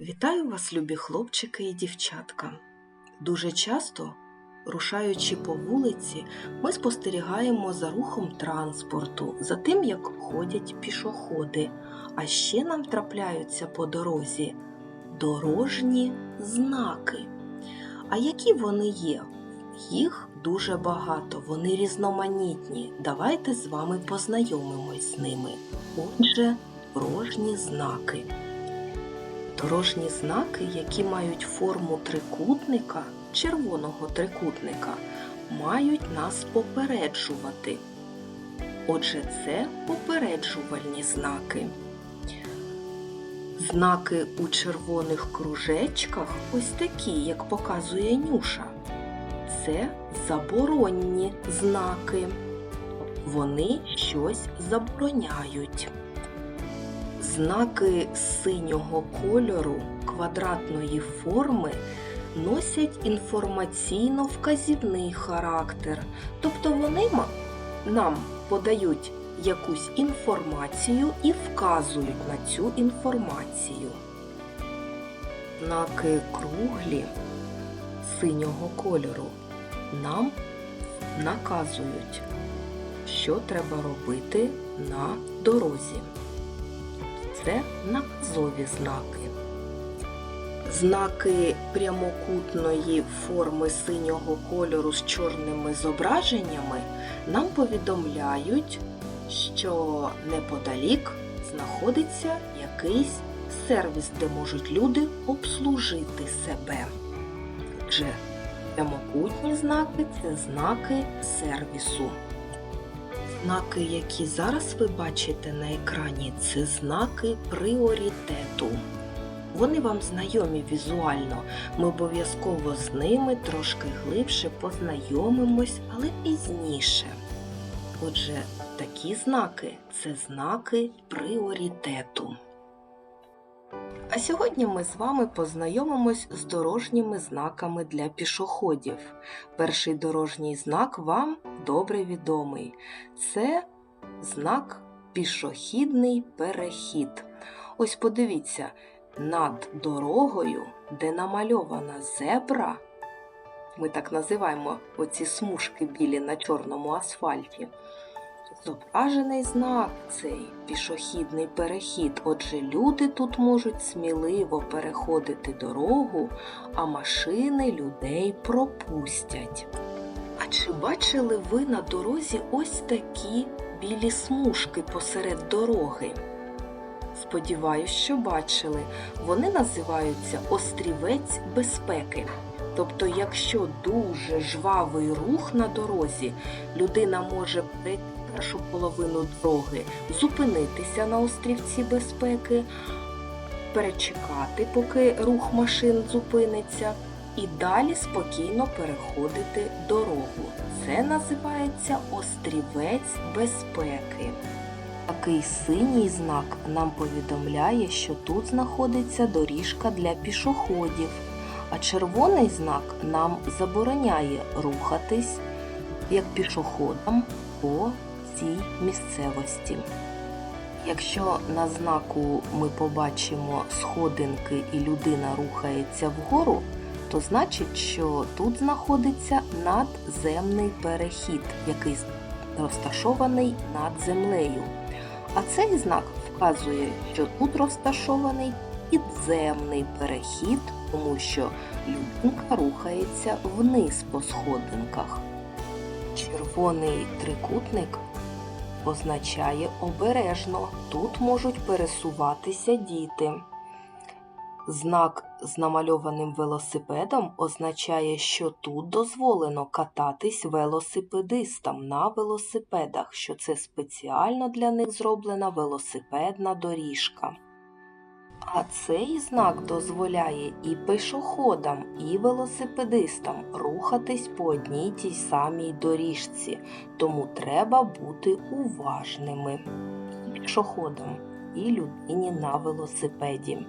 Вітаю вас, любі хлопчики і дівчатка. Дуже часто, рушаючи по вулиці, ми спостерігаємо за рухом транспорту, за тим, як ходять пішоходи. А ще нам трапляються по дорозі дорожні знаки. А які вони є? Їх дуже багато, вони різноманітні. Давайте з вами познайомимось з ними. Отже, дорожні знаки. Дорожні знаки, які мають форму трикутника, червоного трикутника, мають нас попереджувати. Отже, це попереджувальні знаки. Знаки у червоних кружечках ось такі, як показує Нюша. Це заборонні знаки. Вони щось забороняють. Знаки синього кольору квадратної форми носять інформаційно-вказівний характер, тобто вони нам подають якусь інформацію і вказують на цю інформацію. Знаки круглі синього кольору нам наказують, що треба робити на дорозі це наказові знаки. Знаки прямокутної форми синього кольору з чорними зображеннями нам повідомляють, що неподалік знаходиться якийсь сервіс, де можуть люди обслужити себе. Отже, прямокутні знаки це знаки сервісу. Знаки, які зараз ви бачите на екрані, це знаки пріоритету. Вони вам знайомі візуально. Ми обов'язково з ними трошки глибше познайомимось, але пізніше. Отже, такі знаки це знаки пріоритету. А сьогодні ми з вами познайомимось з дорожніми знаками для пішоходів. Перший дорожній знак вам добре відомий. Це знак пішохідний перехід. Ось подивіться, над дорогою, де намальована зебра, ми так називаємо оці смужки білі на чорному асфальті. Зображений знак цей пішохідний перехід. Отже, люди тут можуть сміливо переходити дорогу, а машини людей пропустять. А чи бачили ви на дорозі ось такі білі смужки посеред дороги? Сподіваюсь, що бачили. Вони називаються острівець безпеки. Тобто, якщо дуже жвавий рух на дорозі, людина може пройти першу половину дороги, зупинитися на острівці безпеки, перечекати, поки рух машин зупиниться, і далі спокійно переходити дорогу. Це називається острівець безпеки. Такий синій знак нам повідомляє, що тут знаходиться доріжка для пішоходів, а червоний знак нам забороняє рухатись як пішоходам по цій місцевості. Якщо на знаку ми побачимо сходинки і людина рухається вгору, то значить, що тут знаходиться надземний перехід, який розташований над землею. А цей знак вказує, що тут розташований підземний перехід, тому що людинка рухається вниз по сходинках. Червоний трикутник означає обережно. Тут можуть пересуватися діти. Знак з намальованим велосипедом означає, що тут дозволено кататись велосипедистам на велосипедах, що це спеціально для них зроблена велосипедна доріжка. А цей знак дозволяє і пішоходам, і велосипедистам рухатись по одній тій самій доріжці, тому треба бути уважними пішоходам, і людині на велосипеді.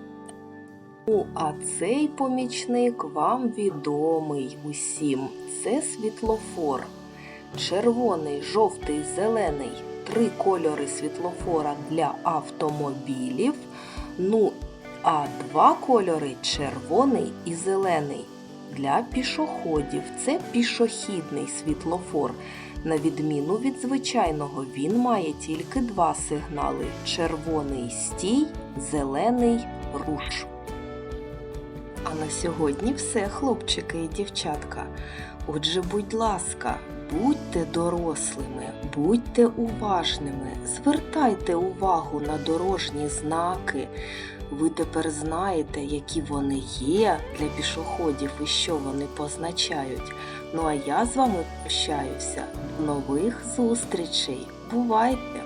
Ну, а цей помічник вам відомий усім. Це світлофор. Червоний, жовтий, зелений три кольори світлофора для автомобілів. Ну а два кольори червоний і зелений. Для пішоходів це пішохідний світлофор. На відміну від звичайного, він має тільки два сигнали: червоний стій, зелений руш. А на сьогодні все, хлопчики і дівчатка. Отже, будь ласка, будьте дорослими, будьте уважними, звертайте увагу на дорожні знаки. Ви тепер знаєте, які вони є для пішоходів і що вони позначають. Ну а я з вами прощаюся. Нових зустрічей. Бувайте!